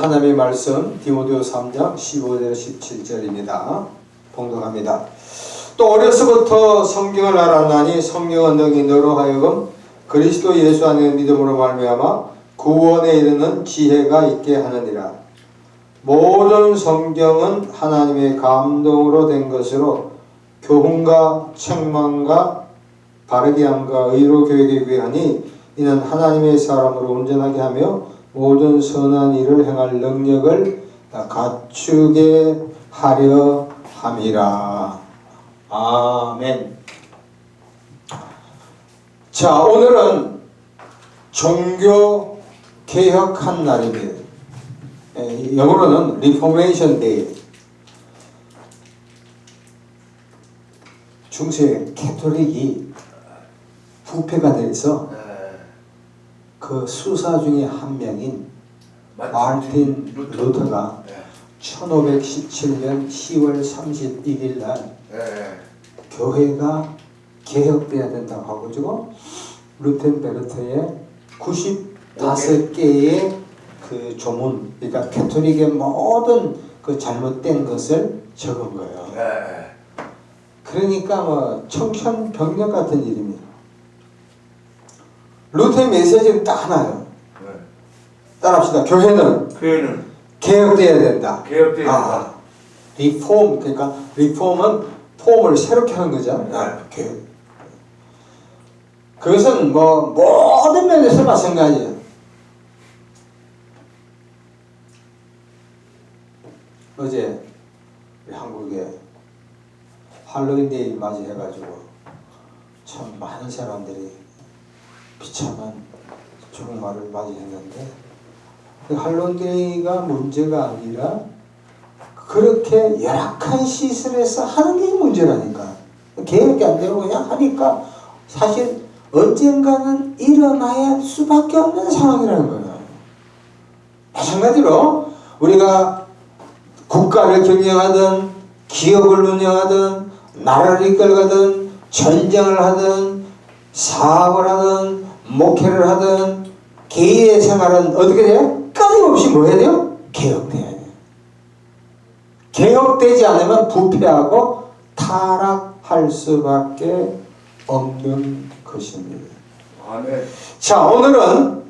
하나님의 말씀 디모데오 3장 15절 17절입니다. 봉독합니다. 또 어려서부터 성경을 알았나니 성경은 너희 너로 하여금 그리스도 예수 안에 믿음으로 말미암아 구원에 이르는 지혜가 있게 하느니라. 모든 성경은 하나님의 감동으로 된 것으로 교훈과 책망과 바르게 함과 의로 교육에 위하니 이는 하나님의 사람으로 온전하게 하며 모든 선한 일을 행할 능력을 다 갖추게 하려 함이라. 아멘. 자, 오늘은 종교 개혁한 날입니다. 에, 영어로는 Reformation Day. 중세 캐톨릭이 부패가 돼서 네. 그 수사 중에 한 명인 마르틴 루터가 네. 1517년 10월 31일 날 네. 교회가 개혁돼야 된다고 하고 지고 루텐베르트의 95개의 그 조문 그러니까 캐톨릭의 모든 그 잘못된 것을 적은 거예요. 네. 그러니까 뭐 청천벽력 같은 일입니다. 루터의 메시지는 딱 하나예요. 네. 따라합시다. 교회는 교회는 개혁돼야 된다. 개혁돼야 된다. 아, 리폼 그러니까 리폼은 폼을 새롭게 하는 거죠. 네. 아, 교육. 그것은 뭐 모든 면에서 마찬가지예요. 어제 한국에 할로윈데이 맞이해가지고 참 많은 사람들이 비참한 종말을 맞이했는데 그 할로윈데이가 문제가 아니라 그렇게 열악한 시설에서 하는 게 문제라니까 계획이 안 되고 그냥 하니까 사실 언젠가는 일어나야 수밖에 없는 상황이라는 거예요. 마찬가지로 우리가 국가를 경영하든 기업을 운영하든 나라를 이끌거든 전쟁을 하든 사업을 하든 목회를 하든 개인의 생활은 어떻게 돼요? 끊임없이 뭐 해야 돼요? 개혁돼야 돼요. 개혁되지 않으면 부패하고 타락할 수밖에 없는 것입니다. 아, 네. 자, 오늘은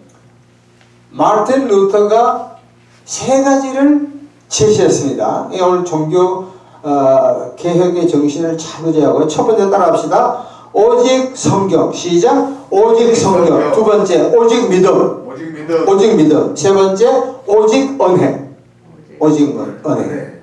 마르틴 루터가 세 가지를 제시했습니다. 예, 오늘 종교 어, 개혁의 정신을 찾으자고 첫 번째 따라합시다. 오직 성경 시작. 오직 성경. 두 번째 오직 믿음. 오직 믿음. 오직 믿음. 세 번째 오직 은혜. 오직 은- 은혜. 네.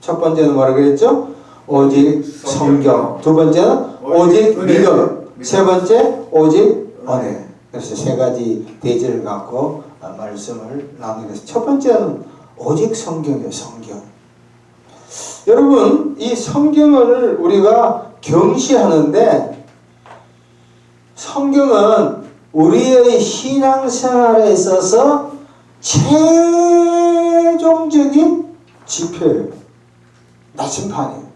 첫 번째는 뭐라 그랬죠? 오직 성경. 두 번째는 오직. 믿음. 세 번째 오직 은혜. 그래서 세 가지 대지를 갖고 아, 말씀을 나누겠습니다. 첫 번째는 오직 성경이에요. 성경. 여러분 이 성경을 우리가 경시하는데 성경은 우리의 신앙생활에 있어서 최종적인 지표예요. 나침판이에요.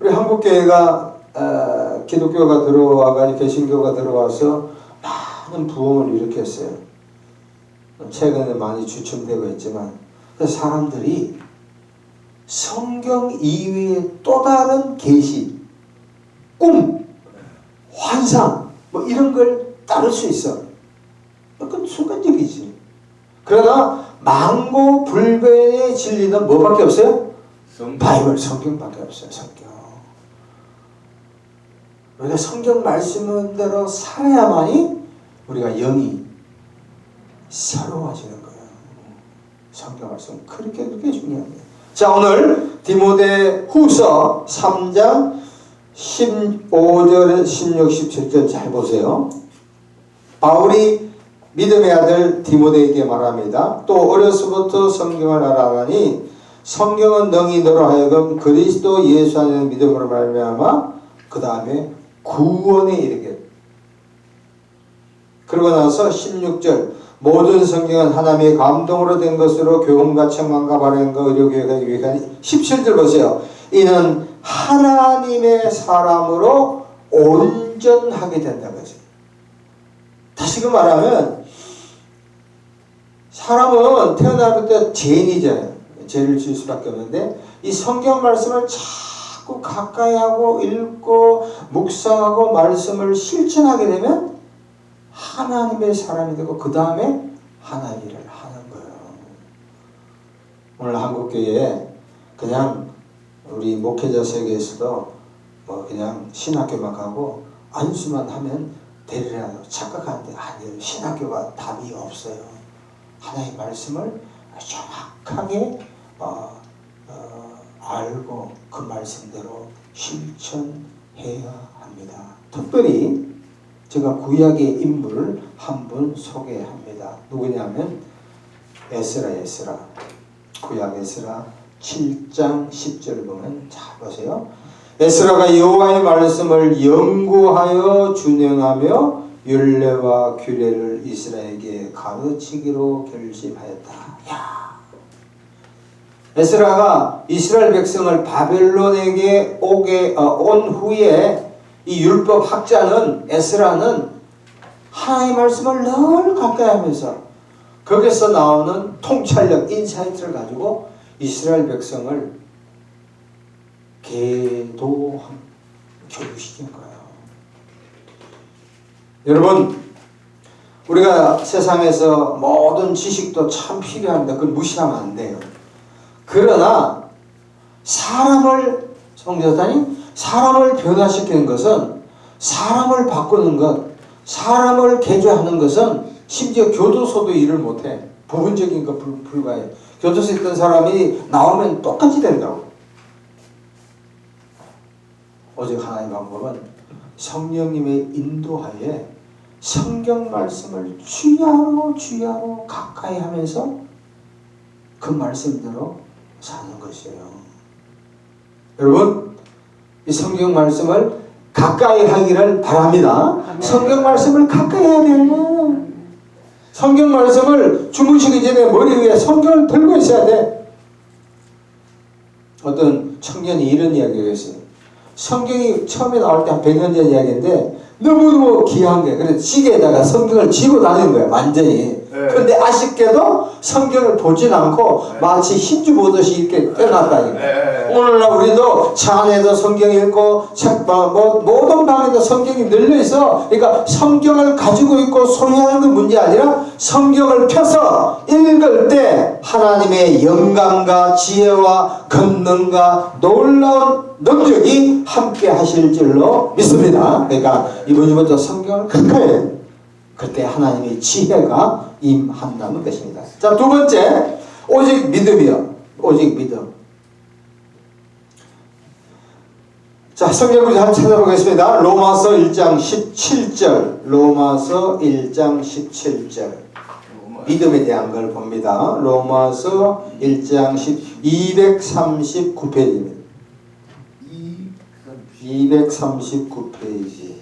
우리 한국교회가 어, 기독교가 들어와가 개신교가 들어와서 많은 부흥을 일으켰어요. 최근에 많이 주춤되고 있지만 그 사람들이 성경 이외의 또 다른 계시, 꿈, 환상 뭐 이런 걸 따를 수 있어. 그건 순간적이지. 그러나 망고 불변의 진리는 뭐밖에 없어요? 성 바이블 성경밖에 없어요. 성경. 우리가 성경 말씀대로 살아야만이 우리가 영이 새로워지는 거예요. 성경 말씀 그렇게 그렇게 중요합니다. 자 오늘 디모데 후서 3장 15절 16, 17절 잘 보세요. 바울이 믿음의 아들 디모데에게 말합니다. 또 어려서부터 성경을 알아가니 성경은 능히 너로 하여금 그리스도 예수 안에 믿음으로 말미암아 그 다음에 구원에 이르게 그러고 나서 16절 모든 성경은 하나님의 감동으로 된 것으로 교훈과 책망과 바른과 의료교육에 위한 17절 보세요. 이는 하나님의 사람으로 온전하게 된다고 했어요. 다시금 말하면 사람은 태어나부터 죄인이잖아요. 죄를 지을 수밖에 없는데 이 성경 말씀을 자꾸 가까이 하고 읽고 묵상하고 말씀을 실천하게 되면 하나님의 사람이 되고 그 다음에 하나님 일을 하는 거예요. 오늘 한국교회에 그냥 우리 목회자 세계에서도 뭐 그냥 신학교만 가고 안수만 하면 되리라고 착각하는데 아니에요. 신학교가 답이 없어요. 하나님의 말씀을 정확하게 어, 어, 알고 그 말씀대로 실천해야 합니다. 특별히 제가 구약의 인물을 한 분 소개합니다. 누구냐면 에스라 에스라 구약 에스라 7장 10절 보면 잘 보세요. 에스라가 여호와의 말씀을 연구하여 준행하며 율례와 규례를 이스라엘에게 가르치기로 결심하였다. 야. 에스라가 이스라엘 백성을 바벨론에게 오게 어, 온 후에 이 율법 학자는 에스라는 하나님의 말씀을 늘 가까이 하면서 거기서 나오는 통찰력, 인사이트를 가지고 이스라엘 백성을 계도한 교육시킨 거예요. 여러분, 우리가 세상에서 모든 지식도 참 필요합니다. 그걸 무시하면 안 돼요. 그러나 사람을 성교사님 사람을 변화시키는 것은 사람을 바꾸는 것, 사람을 개조하는 것은 심지어 교도소도 일을 못해. 부분적인 것 불- 불과해. 교도소에 있던 사람이 나오면 똑같이 된다고. 오직 하나님의 방법은 성령님의 인도하에 성경 말씀을 주야로 주야로 가까이 하면서 그 말씀대로 사는 것이에요. 여러분, 이 성경 말씀을 가까이 하기를 바랍니다. 성경 말씀을 가까이 해야 돼요. 성경 말씀을 주무시기 전에 머리 위에 성경을 들고 있어야 돼. 어떤 청년이 이런 이야기를 했어요. 성경이 처음에 나올 때 한 100년 전 이야기인데 너무너무 귀한 거예요. 그래서 시계에다가 성경을 쥐고 다니는 거예요. 완전히. 네. 그런데 아쉽게도 성경을 보진 않고 마치 흰주 보듯이 이렇게 떼놨다니까. 네. 오늘날 우리도 차 안에도 성경 읽고 책방 뭐 모든 방에도 성경이 늘려 있어. 그러니까 성경을 가지고 있고 소유하는 건 문제 아니라 성경을 펴서 읽을 때 하나님의 영감과 지혜와 권능과 놀라운 능력이 함께 하실 줄로 믿습니다. 그러니까 이번 주부터 성경을 가까이. 그때 하나님의 지혜가 임한다는 것입니다. 자, 두 번째, 오직 믿음이요. 오직 믿음. 자, 성경 구절 한번 찾아보겠습니다. 로마서 1장 17절. 로마서 1장 17절. 믿음에 대한 걸 봅니다. 로마서 1장 10, 239페이지입니다. 239페이지.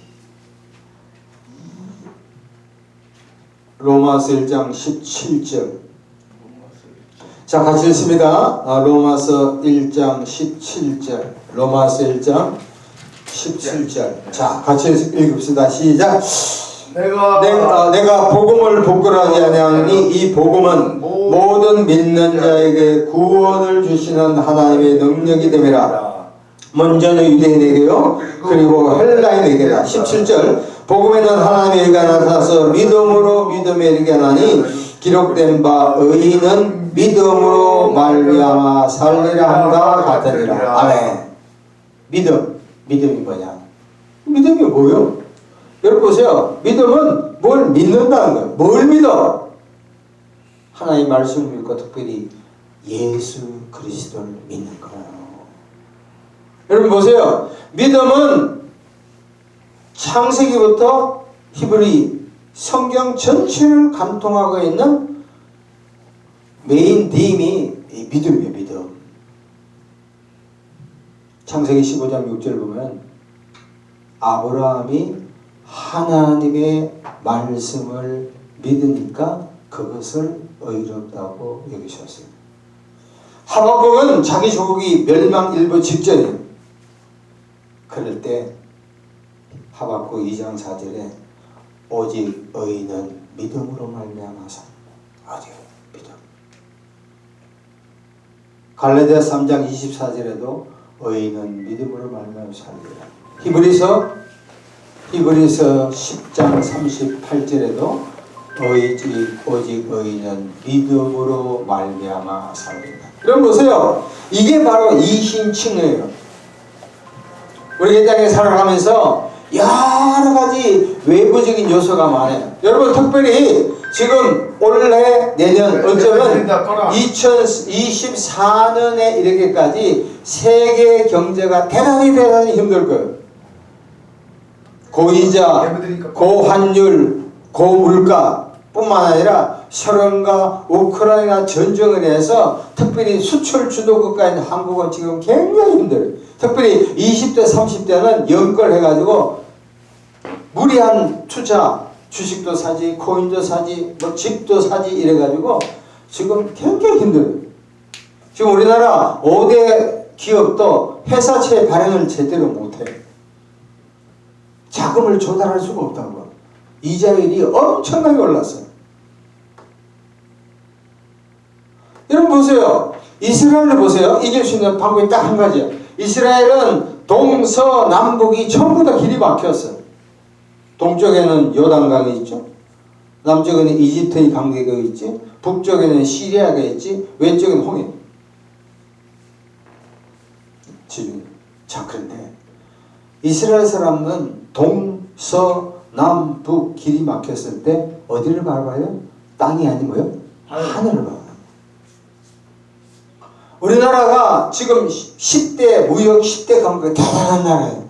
로마서 1장 17절. 자, 같이 읽습니다. 아, 로마서 1장 17절. 로마서 1장 17절. 자, 같이 읽읍시다. 시작. 내가 내가, 내가 복음을 부끄러워하지 아니하니 이 복음은 모든 믿는 자에게 구원을 주시는 하나님의 능력이 됨이라. 먼저는 유대인에게요 그리고 헬라인에게라 17절 복음에는 하나님의 의가 나타나서 믿음으로 믿음에 이르게 하나니 기록된 바 의인은 믿음으로 말미암아 살리라 함과 같으리라. 아멘. 믿음. 믿음이 뭐냐? 믿음이 뭐요? 여러분 보세요. 믿음은 뭘 믿는다는 거예요. 뭘 믿어? 하나님 말씀을 믿고 특별히 예수 그리스도를 믿는 거예요. 여러분 보세요. 믿음은 창세기부터 히브리 성경 전체를 관통하고 있는 메인 딤이 이 믿음이에요. 믿음. 창세기 15장 6절 보면 아브라함이 하나님의 말씀을 믿으니까 그것을 의롭다고 여기셨어요. 하박국은 자기 조국이 멸망 일부 직전이에요. 그럴 때 하박국 2장 4절에 오직 의인은 믿음으로 말미암아 산다. 오직 믿음. 갈라디아 3장 24절에도 의인은 믿음으로 말미암아 살리라. 히브리서 히브리서 10장 38절에도 의지 오직 의인은 믿음으로 말미암아 살리라. 여러분 보세요. 이게 바로 이신칭의예요. 우리 개장에 살아가면서 여러 가지 외부적인 요소가 많아요. 여러분 특별히 지금 올해 내년 어쩌면 2024년에 이르기까지 세계 경제가 대단히 대단히 힘들 거예요. 고이자, 고환율, 고물가 뿐만 아니라 소련과 우크라이나 전쟁을 해서 특별히 수출 주도 국가인 한국은 지금 굉장히 힘들어요. 특별히 20대, 30대는 연결해가지고 무리한 투자, 주식도 사지, 코인도 사지, 뭐 집도 사지 이래가지고 지금 굉장히 힘들어요. 지금 우리나라 5대 기업도 회사채 발행을 제대로 못해요. 자금을 조달할 수가 없다고. 이자율이 엄청나게 올랐어요. 여러분 보세요. 이스라엘을 보세요. 이길 수 있는 방법이 딱 한 가지야. 이스라엘은 동서남북이 전부 다 길이 막혔어요. 동쪽에는 요단강이 있죠. 남쪽에는 이집트의 강대가 있지. 북쪽에는 시리아가 있지. 왼쪽에는 홍해. 지금 자 그런데 이스라엘 사람은 동서남북 길이 막혔을 때 어디를 바라봐요? 땅이 아니고요. 하늘을 봐. 우리나라가 지금 10대 무역 10대 강국의 대단한 나라예요.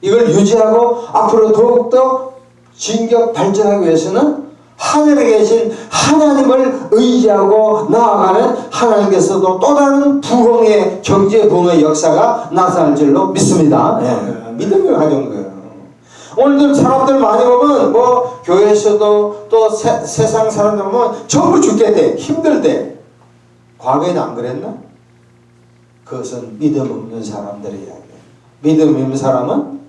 이걸 유지하고 앞으로 더욱더 진격 발전하기 위해서는 하늘에 계신 하나님을 의지하고 나아가는 하나님께서도 또 다른 부흥의 경제 부흥의 역사가 나타날 줄로 믿습니다. 예, 믿음을 가져온 거예요. 오늘들 사람들 많이 보면 뭐 교회에서도 또 세, 세상 사람들 보면 전부 죽겠대 힘들대 과거에는 안 그랬나? 그것은 믿음 없는 사람들의 이야기예요. 믿음 없는 사람은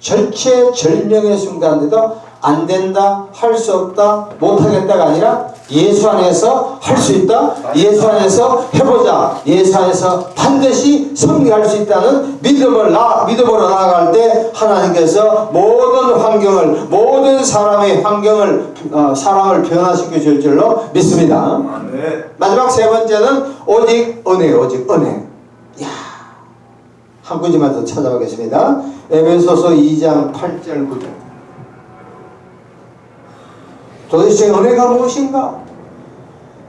절체절명의 순간에도 안 된다, 할 수 없다, 못하겠다가 아니라 예수 안에서 할 수 있다, 예수 안에서 해보자, 예수 안에서 반드시 승리할 수 있다는 믿음을 나, 믿음으로 나아갈 때 하나님께서 모든 환경을, 모든 사람의 환경을, 어, 사람을 변화시켜 줄 줄로 믿습니다. 네. 마지막 세 번째는 오직 은혜, 오직 은혜. 야, 한 구절만 더 찾아보겠습니다. 에베소서 2장 8절 9절. 도대체 은혜가 무엇인가?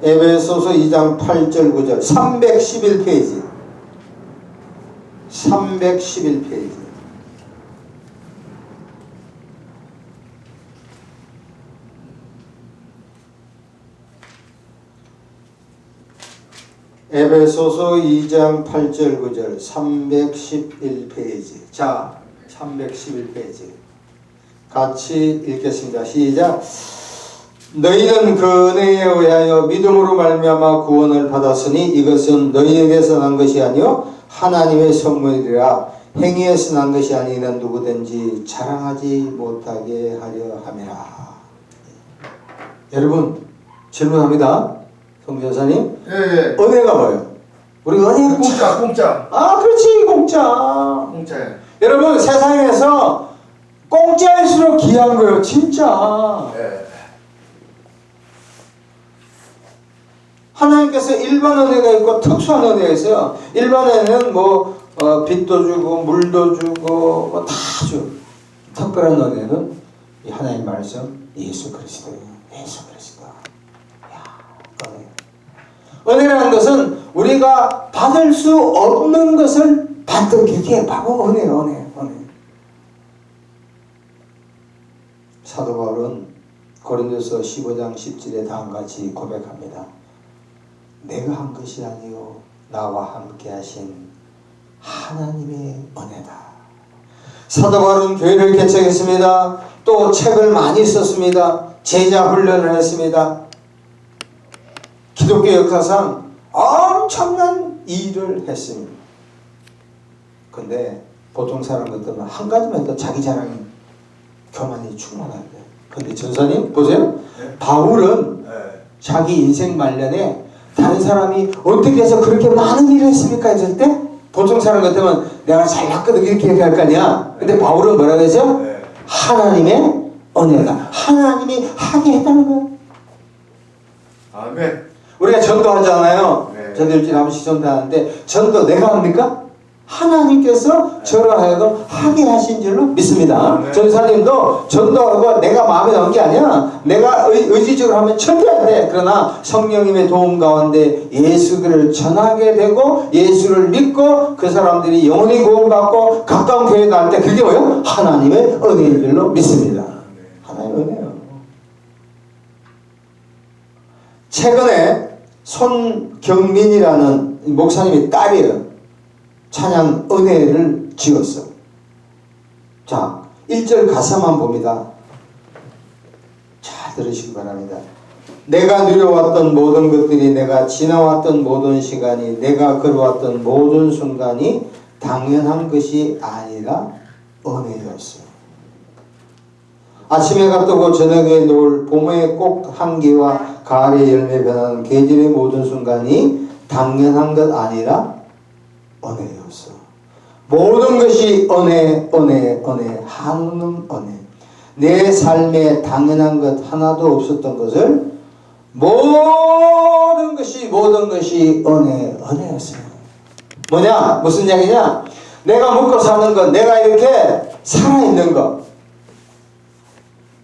에베소서 2장 8절 9절 311페이지 311페이지 에베소서 2장 8절 9절 311페이지. 자 311페이지. 같이 읽겠습니다. 시작. 너희는 그 은혜에 의하여 믿음으로 말미암아 구원을 받았으니 이것은 너희에게서 난 것이 아니요 하나님의 선물이라. 행위에서 난 것이 아니는 누구든지 자랑하지 못하게 하려 함이라. 여러분 질문합니다 성교사님 예, 예. 은혜가 뭐예요? 우리 은혜 공짜, 공짜. 아 그렇지 공짜 공짜예. 여러분 세상에서 공짜일수록 귀한 거예요 진짜 예. 하나님께서 일반 은혜가 있고 특수한 은혜가 있어요 일반 은혜는 뭐 어, 빛도 주고 물도 주고 뭐 다 줘. 특별한 은혜는 이 하나님 말씀 예수 그리스도예요 예수 그리스도 은혜. 은혜라는 것은 우리가 받을 수 없는 것을 받던 게 바로 은혜예요 은혜 은혜 사도 바울은 고린도서 15장 10절에 다음과 같이 고백합니다. 내가 한 것이 아니요 나와 함께 하신 하나님의 은혜다. 사도 바울은 교회를 개척했습니다. 또 책을 많이 썼습니다. 제자 훈련을 했습니다. 기독교 역사상 엄청난 일을 했습니다. 근데 보통 사람 같으면 한 가지만 더 자기 자랑이 교만이 충만한데. 근데 전사님 보세요. 네. 바울은 예. 자기 인생 말년에 다른 사람이 어떻게 해서 그렇게 많은 일을 했습니까? 했을 때 보통 사람 같으면 내가 잘났거든 이렇게 얘기할 거 아니야. 근데 바울은 뭐라 그러죠? 네. 하나님의 은혜가 하나님이 하게 했다는 거예요. 아멘. 우리가 전도하잖아요. 네. 전도일주일에 한 번씩 전도하는데 전도 내가 합니까? 하나님께서 저로 하여금 하게 하신 줄로 믿습니다. 네. 전사님도 전도하고 내가 마음에 넣은 게 아니야. 내가 의, 의지적으로 하면 절대 안 돼. 그러나 성령님의 도움 가운데 예수를 전하게 되고 예수를 믿고 그 사람들이 영원히 구원받고 가까운 교회 갈때 그게 뭐예요? 하나님의 은혜인 줄로 믿습니다. 하나님의 은혜요. 최근에 손경민이라는 목사님의 딸이에요. 찬양 은혜를 지었어. 자, 1절 가사만 봅니다. 잘 들으시기 바랍니다. 내가 누려왔던 모든 것들이 내가 지나왔던 모든 시간이 내가 걸어왔던 모든 순간이 당연한 것이 아니라 은혜였어요. 아침에가 뜨고 저녁에 노을 봄의 꽃 향기와 가을의 열매 변하는 계절의 모든 순간이 당연한 것 아니라 은혜였어. 모든 것이 은혜, 은혜, 은혜, 한없는 은혜. 내 삶에 당연한 것 하나도 없었던 것을 모든 것이 모든 것이 은혜, 은혜였어요. 뭐냐? 무슨 이야기냐? 내가 먹고 사는 것, 내가 이렇게 살아있는 것,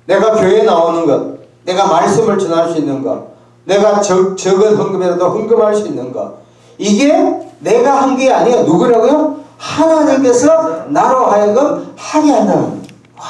내가 교회 나오는 것, 내가 말씀을 전할 수 있는 것, 내가 적, 적은 헌금이라도 헌금할 수 있는 것, 이게 내가 한 게 아니에요. 누구라고요? 하나님께서 나로 하여금 하게 한다는. 와.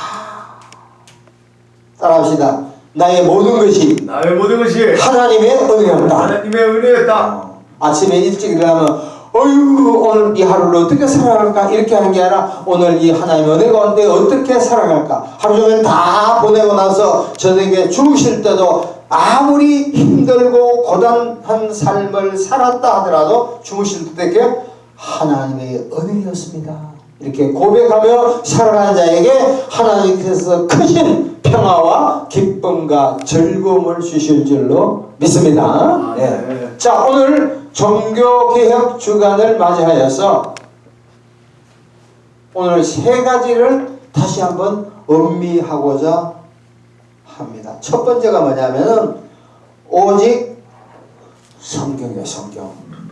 따라합시다. 나의 모든 것이 나의 모든 것이 하나님의 은혜였다. 하나님의 은혜였다. 아침에 일찍 일어나면 어휴 오늘 이 하루를 어떻게 살아갈까 이렇게 하는 게 아니라 오늘 이 하나님의 은혜 가운데 어떻게 살아갈까 하루 종일 다 보내고 나서 저녁에 주무실 때도 아무리 힘들고 고단한 삶을 살았다 하더라도 주무실 때 이렇게 하나님의 은혜였습니다 이렇게 고백하며 살아가는 자에게 하나님께서 크신 평화와 기쁨과 즐거움을 주실 줄로 믿습니다. 아, 예. 네. 자, 오늘 종교개혁 주간을 맞이하여서 오늘 세 가지를 다시 한번 음미하고자 합니다. 첫 번째가 뭐냐면은 오직 성경이에요, 성경.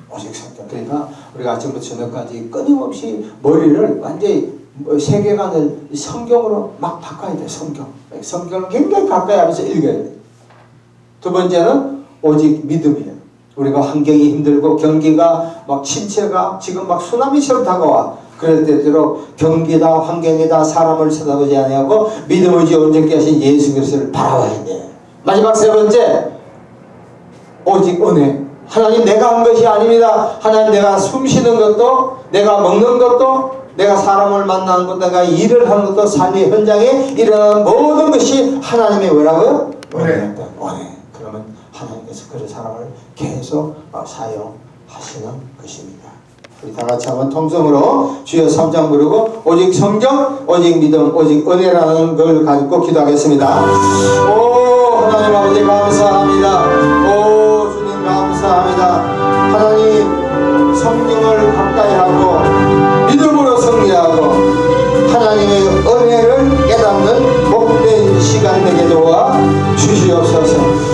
오직 성경. 그러니까 우리가 아침부터 저녁까지 끊임없이 머리를 완전히 뭐 세계관을 성경으로 막 바꿔야 돼, 성경. 성경을 굉장히 가까이 하면서 읽어야 돼. 두 번째는 오직 믿음이에요. 우리가 환경이 힘들고 경기가 막 침체가 지금 막 수나미처럼 다가와. 그럴 때도록 경기다 환경이다 사람을 쳐다보지 아니하고 믿음을 지 온전케 하신 예수 그리스도를 바라봐야 돼. 마지막 세 번째 오직 은혜. 하나님 내가 한 것이 아닙니다. 하나님 내가 숨 쉬는 것도 내가 먹는 것도 내가 사람을 만나는 것도 내가 일을 하는 것도 삶의 현장에 일어나는 모든 것이 하나님의 뭐라고요? 은혜. 은혜. 하나님께서 그런 사람을 계속 어, 사용하시는 것입니다. 우리 다 같이 한번 통성으로 주여 3장 부르고 오직 성경, 오직 믿음, 오직 은혜라는 걸 가지고 기도하겠습니다. 오 하나님 아버지 감사합니다. 오 주님 감사합니다. 하나님 성경을 가까이 하고 믿음으로 승리하고 하나님의 은혜를 깨닫는 복된 시간 되게 도와 주시옵소서.